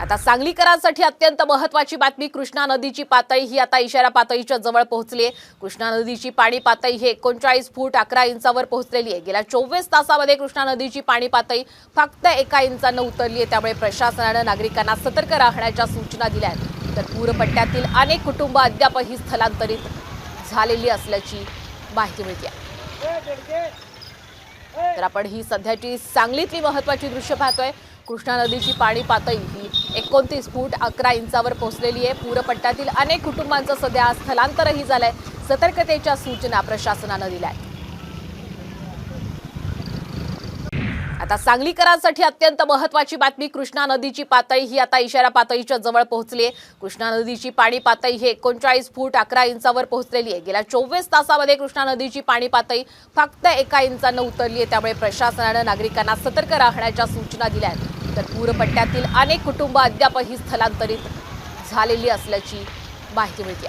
आता सांगलीकरांसाठी अत्यंत महत्वाची बातमी कृष्णा नदीची पातळी ही आता इशारा पातळीच्या जवळ पोहोचली आहे. कृष्णा नदीची पाणी पातळी ही एकोणचाळीस फूट अकरा इंचावर पोहोचलेली आहे. गेल्या चोवीस तासामध्ये कृष्णा नदीची पाणी पातळी फक्त एका इंचानं उतरली आहे. त्यामुळे प्रशासनानं नागरिकांना सतर्क राहण्याच्या सूचना दिल्या आहेत. तर पूरपट्ट्यातील अनेक कुटुंब अद्यापही स्थलांतरित झालेली असल्याची माहिती मिळते. आहे. तर आपण ही सध्याची सांगलीतली महत्वाची दृश्य पाहतोय. कृष्णा नदीची पाणी पातळी ही एकोणतीस फूट अकरा इंचावर पोहोचलेली आहे. पूरपट्ट्यातील अनेक कुटुंबांचं सध्या स्थलांतरही झालंय. सतर्कतेच्या सूचना प्रशासनानं दिल्या आहेत आता सांगलीकरांसाठी अत्यंत महत्वाची बातमी कृष्णा नदीची पातळी. ही आता इशारा पातळीच्या जवळ पोहोचली आहे. कृष्णा नदीची पाणी पातळी ही एकोणचाळीस फूट अकरा इंचावर पोहोचलेली आहे. गेल्या चोवीस तासामध्ये कृष्णा नदीची पाणी पातळी फक्त एका इंचानं उतरली आहे. त्यामुळे प्रशासनानं नागरिकांना सतर्क राहण्याच्या सूचना दिल्या आहेत. तर पूरपट्ट्यातील अनेक कुटुंब अद्यापही स्थलांतरित झालेली असल्याची माहिती मिळते.